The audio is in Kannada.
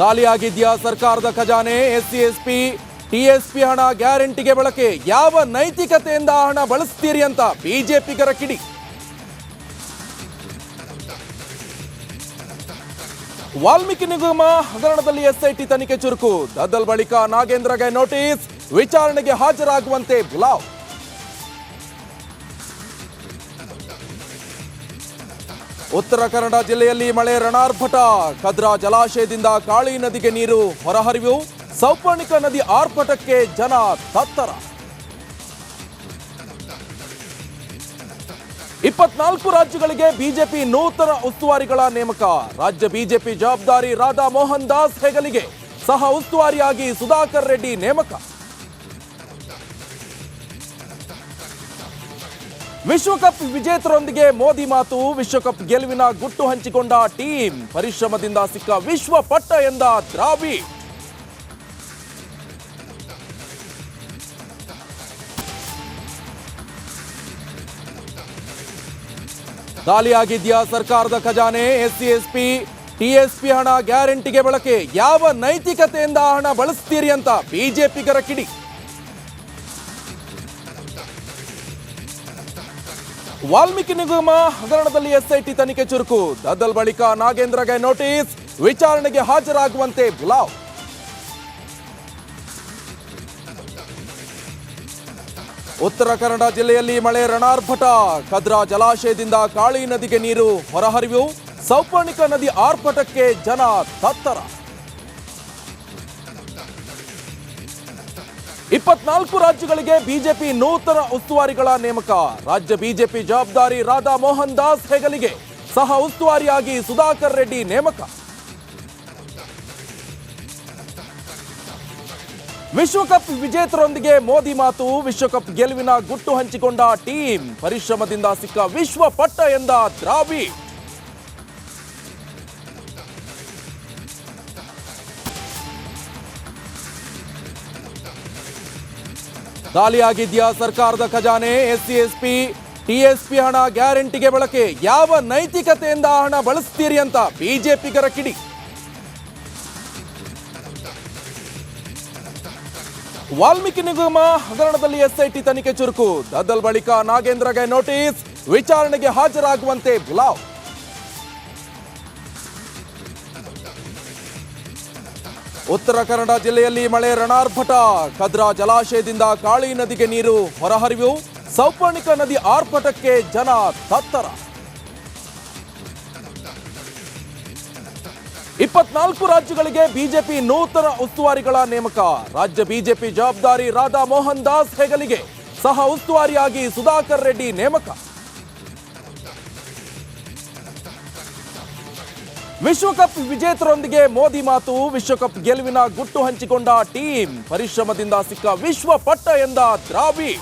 ಖಾಲಿಯಾಗಿದ್ಯಾ ಸರ್ಕಾರದ ಖಜಾನೆ? ಎಸ್ಸಿ, ಎಸ್ಪಿ, ಟಿಎಸ್ಪಿ ಹಣ ಗ್ಯಾರಂಟಿಗೆ ಬಳಕೆ. ಯಾವ ನೈತಿಕತೆಯಿಂದ ಹಣ ಬಳಸ್ತೀರಿ ಅಂತ ಬಿಜೆಪಿಗರ ಕಿಡಿ. ವಾಲ್ಮೀಕಿ ನಿಗಮ ಹಗರಣದಲ್ಲಿ ಎಸ್ಐಟಿ ತನಿಖೆ ಚುರುಕು. ದದ್ದಲ್ ಬಳಿಕ ನಾಗೇಂದ್ರಗೆ ನೋಟಿಸ್. ವಿಚಾರಣೆಗೆ ಹಾಜರಾಗುವಂತೆ ಬುಲಾವ್. ಉತ್ತರ ಕನ್ನಡ ಜಿಲ್ಲೆಯಲ್ಲಿ ಮಳೆ ರಣಾರ್ಭಟ. ಕದ್ರಾ ಜಲಾಶಯದಿಂದ ಕಾಳಿ ನದಿಗೆ ನೀರು ಹೊರಹರಿವು. ಸೌಪರ್ಣಿಕ ನದಿ ಆರ್ಭಟಕ್ಕೆ ಜನ ತತ್ತರ. ಇಪ್ಪತ್ನಾಲ್ಕು ರಾಜ್ಯಗಳಿಗೆ ಬಿಜೆಪಿ ನೂತನ ಉಸ್ತುವಾರಿಗಳ ನೇಮಕ. ರಾಜ್ಯ ಬಿಜೆಪಿ ಜವಾಬ್ದಾರಿ ರಾಧಾ ಮೋಹನ್ ದಾಸ್ ಹೆಗಲಿಗೆ. ಸಹ ಉಸ್ತುವಾರಿಯಾಗಿ ಸುಧಾಕರ್ ರೆಡ್ಡಿ ನೇಮಕ. ವಿಶ್ವಕಪ್ ವಿಜೇತರೊಂದಿಗೆ ಮೋದಿ ಮಾತು, ವಿಶ್ವಕಪ್ ಗೆಲುವಿನ ಗುಟ್ಟು ಹಂಚಿಕೊಂಡ ಟೀಮ್, ಪರಿಶ್ರಮದಿಂದ ಸಿಕ್ಕ ವಿಶ್ವ ಪಟ್ಟ ಎಂದ ದ್ರಾವಿ. ಖಾಲಿಯಾಗಿದ್ಯಾ ಸರ್ಕಾರದ ಖಜಾನೆ, ಎಸ್ಸಿ, ಎಸ್ಪಿ ಟಿಎಸ್ಪಿ ಹಣ ಗ್ಯಾರಂಟಿಗೆ ಬಳಕೆ, ಯಾವ ನೈತಿಕತೆಯಿಂದ ಹಣ ಬಳಸ್ತೀರಿ ಅಂತ ಬಿಜೆಪಿಗರ ಕಿಡಿ ವಾಲ್ಮೀಕಿ ನಿಗಮ ಹಗರಣದಲ್ಲಿ ಎಸ್ಐಟಿ ತನಿಖೆ ಚುರುಕು. ದದ್ದಲ್ ಬಳಿಕ ನಾಗೇಂದ್ರಗೆ ನೋಟಿಸ್. ವಿಚಾರಣೆಗೆ ಹಾಜರಾಗುವಂತೆ ಬುಲಾವ್. ಉತ್ತರ ಕನ್ನಡ ಜಿಲ್ಲೆಯಲ್ಲಿ ಮಳೆ ರಣಾರ್ಭಟ. ಕದ್ರಾ ಜಲಾಶಯದಿಂದ ಕಾಳಿ ನದಿಗೆ ನೀರು ಹೊರಹರಿವು. ಸೌಪರ್ಣಿಕ ನದಿ ಆರ್ಭಟಕ್ಕೆ ಜನ ತತ್ತರ. ಇಪ್ಪತ್ನಾಲ್ಕು ರಾಜ್ಯಗಳಿಗೆ ಬಿಜೆಪಿ ನೂತನ ಉಸ್ತುವಾರಿಗಳ ನೇಮಕ. ರಾಜ್ಯ ಬಿಜೆಪಿ ಜವಾಬ್ದಾರಿ ರಾಧಾ ಮೋಹನ್ ದಾಸ್ ಹೆಗಲಿಗೆ ಸಹ ಉಸ್ತುವಾರಿಯಾಗಿ ಸುಧಾಕರ್ ರೆಡ್ಡಿ ನೇಮಕ. ವಿಶ್ವಕಪ್ ವಿಜೇತರೊಂದಿಗೆ ಮೋದಿ ಮಾತು, ವಿಶ್ವಕಪ್ ಗೆಲುವಿನ ಗುಟ್ಟು ಹಂಚಿಕೊಂಡ ಟೀಮ್, ಪರಿಶ್ರಮದಿಂದ ಸಿಕ್ಕ ವಿಶ್ವ ಪಟ್ಟ ಎಂದ ದ್ರಾವಿ ಖಾಲಿಯಾಗಿದ್ಯಾ ಸರ್ಕಾರದ ಖಜಾನೆ? ಎಸ್ಸಿ, ಎಸ್ಪಿ, ಟಿಎಸ್ಪಿ ಹಣ ಗ್ಯಾರಂಟಿಗೆ ಬಳಕೆ. ಯಾವ ನೈತಿಕತೆಯಿಂದ ಹಣ ಬಳಸ್ತೀರಿ ಅಂತ ಬಿಜೆಪಿಗರ ಕಿಡಿ ವಾಲ್ಮೀಕಿ ನಿಗಮ ಹಗರಣದಲ್ಲಿ ಎಸ್ಐಟಿ ತನಿಖೆ ಚುರುಕು. ದದ್ದಲ್ ಬಳಿಕ ನಾಗೇಂದ್ರಗೆ ನೋಟಿಸ್. ವಿಚಾರಣೆಗೆ ಹಾಜರಾಗುವಂತೆ ಬುಲಾವ್ ಉತ್ತರ ಕನ್ನಡ ಜಿಲ್ಲೆಯಲ್ಲಿ ಮಳೆ ರಣಾರ್ಭಟ. ಕದ್ರಾ ಜಲಾಶಯದಿಂದ ಕಾಳಿ ನದಿಗೆ ನೀರು ಹೊರಹರಿವು. ಸೌಪರ್ಣಿಕ ನದಿ ಆರ್ಭಟಕ್ಕೆ ಜನ ತತ್ತರ. ಇಪ್ಪತ್ನಾಲ್ಕು ರಾಜ್ಯಗಳಿಗೆ ಬಿಜೆಪಿ ನೂತನ ಉಸ್ತುವಾರಿಗಳ ನೇಮಕ. ರಾಜ್ಯ ಬಿಜೆಪಿ ಜವಾಬ್ದಾರಿ ರಾಧಾ ಮೋಹನ್ ದಾಸ್ ಹೆಗಲಿಗೆ. ಸಹ ಉಸ್ತುವಾರಿಯಾಗಿ ಸುಧಾಕರ್ ರೆಡ್ಡಿ ನೇಮಕ. ವಿಶ್ವಕಪ್ ವಿಜೇತರೊಂದಿಗೆ ಮೋದಿ ಮಾತು, ವಿಶ್ವಕಪ್ ಗೆಲುವಿನ ಗುಟ್ಟು ಹಂಚಿಕೊಂಡ ಟೀಮ್, ಪರಿಶ್ರಮದಿಂದ ಸಿಕ್ಕ ವಿಶ್ವ ಪಟ್ಟ ಎಂದ ದ್ರಾವಿ